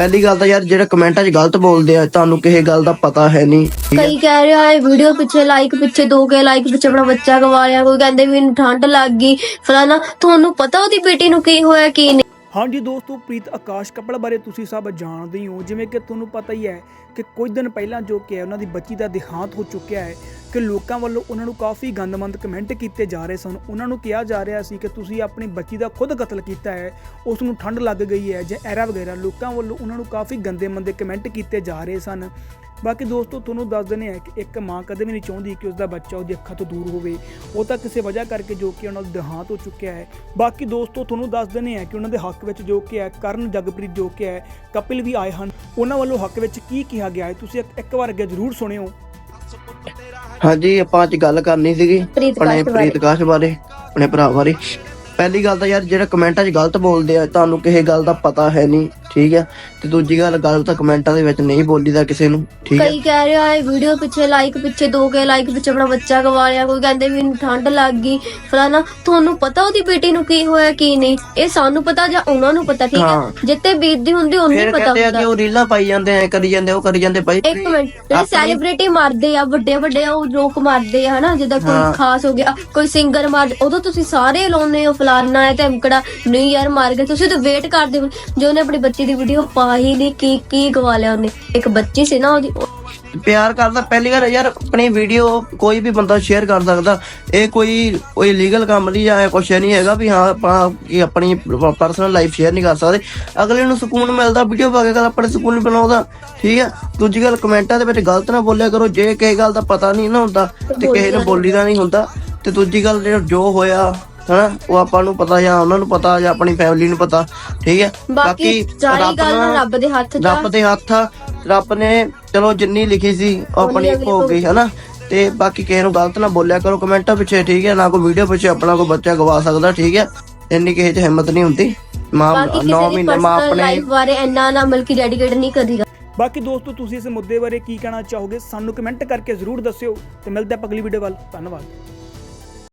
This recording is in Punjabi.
ਪਹਿਲੀ ਗੱਲ ਤਾਂ ਯਾਰ ਜਿਹੜਾ ਕਮੈਂਟਾਂ 'ਚ ਗਲਤ ਬੋਲਦੇ ਆ ਤੁਹਾਨੂੰ ਕਿਸੇ ਗੱਲ ਦਾ ਪਤਾ ਹੈ ਨਹੀਂ। ਕਈ ਕਹਿ ਰਿਹਾ ਹੈ ਵੀਡੀਓ ਪਿੱਛੇ ਲਾਈਕ ਪਿੱਛੇ ਦੋ ਕੇ ਲਾਈਕ ਪਿੱਛੇ ਆਪਣਾ ਬੱਚਾ ਗਵਾ ਲਿਆ ਕੋਈ ਕਹਿੰਦੇ ਮੈਨੂੰ ਠੰਡ ਲੱਗ ਗਈ। ਫਲਾਣਾ ਤੁਹਾਨੂੰ ਪਤਾ ਉਹਦੀ ਬੇਟੀ ਨੂੰ ਕੀ ਹੋਇਆ ਕੀ ਨਹੀਂ? ਹਾਂਜੀ ਦੋਸਤੋ ਪ੍ਰੀਤ ਆਕਾਸ਼ ਕਪਲ ਬਾਰੇ ਤੁਸੀਂ ਸਭ ਜਾਣਦੇ ਹੀ ਹੋ ਜਿਵੇਂ ਕਿ ਤੁਹਾਨੂੰ ਪਤਾ ਹੀ ਹੈ ਕਿ ਕੁਝ ਦਿਨ ਪਹਿਲਾਂ ਜੋ ਕਿ ਹੈ ਉਹਨਾਂ ਦੀ ਬੱਚੀ ਦਾ ਦੇਹਾਂਤ ਹੋ ਚੁੱਕਿਆ ਹੈ। ਕਿ ਲੋਕਾਂ ਵੱਲੋਂ ਉਹਨਾਂ ਨੂੰ ਕਾਫੀ ਗੰਦਮੰਦ ਕਮੈਂਟ ਕੀਤੇ ਜਾ ਰਹੇ ਸਨ। ਉਹਨਾਂ ਨੂੰ ਕਿਹਾ ਜਾ ਰਿਹਾ ਸੀ ਕਿ ਤੁਸੀਂ ਆਪਣੀ ਬੱਚੀ ਦਾ ਖੁਦ ਕਤਲ ਕੀਤਾ ਹੈ, ਉਸ ਨੂੰ ਠੰਡ ਲੱਗ ਗਈ ਹੈ ਜਾਂ ਐਰਾ ਵਗੈਰਾ। ਲੋਕਾਂ ਵੱਲੋਂ ਉਹਨਾਂ ਨੂੰ ਕਾਫੀ ਗੰਦੇ ਮੰਦੇ ਕਮੈਂਟ ਕੀਤੇ ਜਾ ਰਹੇ ਸਨ। ਬਾਕੀ ਦੋਸਤੋ, ਤੁਹਾਨੂੰ ਦੱਸ ਦਿੰਦੇ ਆ ਕਿ ਇੱਕ ਮਾਂ ਕਦੇ ਵੀ ਨਹੀਂ ਚਾਹੁੰਦੀ ਕਿ ਉਸਦਾ ਬੱਚਾ ਉਹਦੀ ਅੱਖਾਂ ਤੋਂ ਦੂਰ ਹੋਵੇ। ਉਹ ਤਾਂ ਕਿਸੇ ਵਜ੍ਹਾ ਕਰਕੇ ਜੋ ਕਿ ਉਹਨਾਂ ਦਾ ਦੇਹਾਂਤ ਹੋ ਚੁੱਕਿਆ ਹੈ। ਬਾਕੀ ਦੋਸਤੋ, ਤੁਹਾਨੂੰ ਦੱਸ ਦਿੰਦੇ ਆ ਕਿ ਉਹਨਾਂ ਦੇ ਹੱਕ ਵਿੱਚ ਜੋ ਕਿ ਹੈ, ਕਰਨ ਜਗਪ੍ਰੀਤ ਜੋ ਕਿ ਹੈ, ਕਪਿਲ ਵੀ ਆਏ ਹਨ। ਉਹਨਾਂ ਵੱਲੋਂ ਹੱਕ ਵਿੱਚ ਕੀ ਕਿਹਾ ਗਿਆ ਹੈ? ਤੁਸੀਂ ਇੱਕ ਵਾਰ ਅੱਗੇ ਜ਼ਰੂਰ ਸੁਣਿਓ। ਹਾਂਜੀ ਆਪਾਂ ਅੱਜ ਗੱਲ ਕਰਨੀ ਸੀਗੀ ਪ੍ਰੀਤ ਆਪਣੇ ਬਾਰੇ। ਪ੍ਰੀਤ ਕਾਸ਼ ਬਾਰੇ ਆਪਣੇ ਭਰਾ ਬਾਰੇ ਪਹਿਲੀ ਗੱਲ ਤਾਂ ਯਾਰ ਜਿਹੜਾ ਕਮੈਂਟਾਂ 'ਚ ਗਲਤ ਬੋਲਦੇ ਆ ਤੁਹਾਨੂੰ ਕਿਸੇ ਗੱਲ ਦਾ ਪਤਾ ਹੈ ਨਹੀਂ ਠੀਕ ਹੈ? ਤੇ ਦੂਜੀ ਗੱਲ ਗਲਤ ਕਮੈਂਟਾਂ ਦੇ ਵਿੱਚ ਨਹੀਂ ਬੋਲੀਦਾ ਕਿਸੇ ਨੂੰ ਠੀਕ ਹੈ? ਕਈ ਕਹਿ ਰਿਹਾ ਹੈ ਵੀਡੀਓ ਪਿੱਛੇ ਲਾਈਕ ਪਿੱਛੇ ਦੋ ਕੇ ਲਾਈਕ ਪਿੱਛੇ ਆਪਣਾ ਬੱਚਾ ਗਵਾ ਲਿਆ ਕੋਈ ਕਹਿੰਦੇ ਮੈਨੂੰ ਠੰਡ ਲੱਗ ਗਈ ਫਲਾਣਾ ਤੁਹਾਨੂੰ ਪਤਾ ਉਹਦੀ ਬੇਟੀ ਨੂੰ ਕੀ ਹੋਇਆ ਕੀ ਨਹੀਂ? ਇਹ ਸਾਨੂੰ ਪਤਾ ਜਾਂ ਉਹਨਾਂ ਨੂੰ ਪਤਾ ਠੀਕ ਹਾਂ। ਹੈ। ਜਿੱਤੇ ਬੀਤਦੀ ਹੁੰਦੀ ਉਹਨੂੰ ਫਿਰ ਹੀ ਪਤਾ ਕਹਿੰਦੇ ਆ ਕਿ ਹੁੰਦਾ। ਉਹ ਰੀਲਾਂ ਪਾਈ ਜਾਂਦੇ ਆ ਕਰੀ ਜਾਂਦੇ ਉਹ ਕਰੀ ਜਾਂਦੇ ਬਾਈ ਇੱਕ ਮਿੰਟ ਜਿਹੜੇ ਆਪਣੀ- ਸੈਲੀਬ੍ਰਿਟੀ ਮਾਰਦੇ ਆ ਵੱਡੇ ਵੱਡੇ ਉਹ ਲੋਕ ਮਾਰਦੇ ਆ ਹਨਾ? ਜਿੱਦਾਂ ਹਾਂ। ਕੋਈ ਖਾਸ ਹੋ ਗਿਆ ਕੋਈ ਸਿੰਗਰ ਮਾਰ ਉਦੋਂ ਤੁਸੀਂ ਸਾਰੇ ਲਾਉਨੇ ਹੋ ਫਲਾਨਾ ਹੈ ਤੇ ਅਮਕੜਾ ਨਹੀਂ ਯਾਰ ਮਾਰ ਗਏ। ਤੁਸੀਂ ਤਾਂ ਵੇਟ ਕਰਦੇ ਹੋ ਜੋ ਉਹਨੇ ਆਪਣੀ ਬੱਚੀ ਦੀ ਵੀਡੀਓ ਪਾ ਹੀ ਨਹੀਂ ਕੀ ਕੀ ਗਵਾ ਲਿਆ ਉਹਨੇ? ਇੱਕ ਬੱਚੀ ਸੀ ਨਾ ਉਹਦੀ ਪਿਆਰ ਕਰਦਾ ਪਹਿਲੀ ਵਾਰ ਯਾਰ ਆਪਣੀ ਵੀਡੀਓ ਕੋਈ ਵੀ ਬੰਦਾ ਸ਼ੇਅਰ ਕਰ ਸਕਦਾ। ਇਹ ਕੋਈ ਕੋਈ ਲੀਗਲ ਕੰਮ ਨਹੀਂ ਜਾਂ ਕੁਛ ਨਹੀਂ ਹੈਗਾ ਵੀ ਹਾਂ ਆਪਾਂ ਕੀ ਆਪਣੀ ਪਰਸਨਲ ਲਾਈਫ ਸ਼ੇਅਰ ਨਹੀਂ ਕਰ ਸਕਦੇ। ਅਗਲੇ ਨੂੰ ਸਕੂਨ ਮਿਲਦਾ ਵੀਡੀਓ ਪਾ ਕੇ ਗੱਲ ਆਪਣੇ ਸਕੂਨ ਨੂੰ ਬਣਾਉਂਦਾ। ਠੀਕ ਹੈ ਦੂਜੀ ਗੱਲ ਕਮੈਂਟਾਂ ਦੇ ਵਿੱਚ ਗਲਤ ਨਾ ਬੋਲਿਆ ਕਰੋ ਜੇ ਕਿਸੇ ਗੱਲ ਦਾ ਪਤਾ ਨਹੀਂ ਨਾ ਹੁੰਦਾ ਤੇ ਕਿਸੇ ਨੂੰ ਬੋਲੀਦਾ ਨਹੀਂ ਹੁੰਦਾ। ਤੇ ਦੂਜੀ ਗੱਲ ਜੋ ਹੋਇਆ ਹਨਾ ਉਹ ਆਪਾਂ ਨੂੰ ਪਤਾ ਜਾਂ ਉਹਨਾਂ ਨੂੰ ਪਤਾ ਜਾਂ ਆਪਣੀ ਫੈਮਿਲੀ ਨੂੰ ਪਤਾ ਠੀਕ ਹੈ? ਬਾਕੀ ਸਾਰੀ ਗੱਲ ਨਾਲ- ਰੱਬ ਦੇ ਹੱਥ 'ਚ। ਰੱਬ ਦੇ ਹੱਥ ਆ ਰੱਬ ਨੇ ਚਲੋ ਜਿੰਨੀ ਲਿਖੀ ਸੀ ਉਹ ਆਪਣੀ ਹੋ ਗਈ ਹਨਾ? ਤੇ ਬਾਕੀ ਕਿਸੇ ਨੂੰ ਗਲਤ ਨਾ ਬੋਲਿਆ ਕਰੋ ਕਮੈਂਟਾਂ ਪਿੱਛੇ ਠੀਕ ਹੈ? ਨਾ ਕੋਈ ਵੀਡੀਓ ਪਿੱਛੇ ਆਪਣਾ ਕੋਈ ਬੱਚਾ ਗਵਾ ਸਕਦਾ ਠੀਕ ਹੈ? ਇੰਨੀ ਕਿਸੇ 'ਚ ਹਿੰਮਤ ਨਹੀਂ ਹੁੰਦੀ। ਮਾਂ ਬਾਕੀ 9 ਕਿਸੇ ਦੀ ਮਹੀਨੇ ਮਾਂ ਆਪਣੇ ਲਾਈਫ ਬਾਰੇ ਇੰਨਾ ਨਾ ਮਲਕੀ ਡੈਡੀਕੇਟ ਨਹੀਂ ਕਰੀਦਾ ਬਾਕੀ ਦੋਸਤੋ ਤੁਸੀਂ ਇਸ ਮੁੱਦੇ ਬਾਰੇ ਕੀ ਕਹਿਣਾ ਚਾਹੋਗੇ? ਸਾਨੂੰ ਕਮੈਂਟ ਕਰਕੇ ਜ਼ਰੂਰ ਦੱਸਿਓ ਤੇ ਮਿਲਦੇ ਆਪਾਂ ਅਗਲੀ ਵੀਡੀਓ ਵੱਲ। ਧੰਨਵਾਦ।